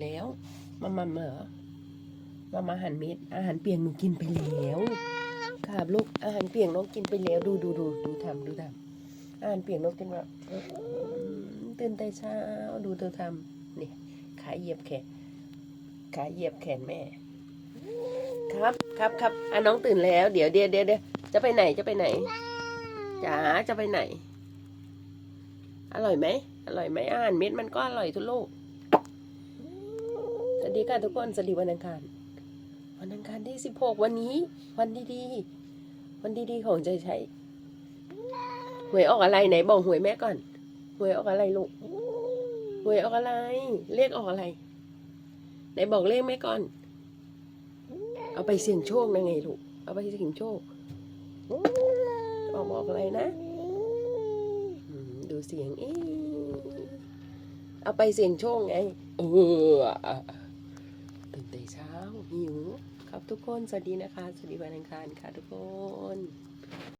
แล้วมามาเหรอมามาหารเม็ด อาหารเปียกหนูกินไปแล้วครับลูกอาหารเปียกน้องกินไปแล้วดูดูดูดูทำดูทำอาหารเปียกน้องกินแบบอื้อหือตื่นแต่เช้าดูเธอทำนี่ขาเหยียบแขนขาเหยียบแขนแม่ ครับครับครับอะน้องตื่นแล้ว เดี๋ยวเดี๋ยวเดี๋ยวเดี๋ยวจะไปไหนจะไปไหนจ๋าจะไปไหน อร่อยไหมอร่อยไหมอาหารเม็ดมันก็อร่อยทุกลูก วัสดีค่ะทุกคน สวัสดีวันอังคาร วันอังคารที่สิบหกวันนี้ วันดีๆ วันดีๆ ของใจใช้หวยออกอะไรไหนบอกหวยแม่ก่อน หวยออกอะไรลูก หวยออกอะไร เลขออกอะไร ไหนบอกเลขแม่ก่อน เอาไปเสี่ยงโชคนะไงลูก เอาไปเสี่ยงโชค ออกบอกอะไรนะ ดูเสียงเอ๊เอาไปเสี่ยงโชคไง เออ เช้าหิว ครับทุกคน สวัสดีนะคะ สวัสดีวันอังคารค่ะทุกคน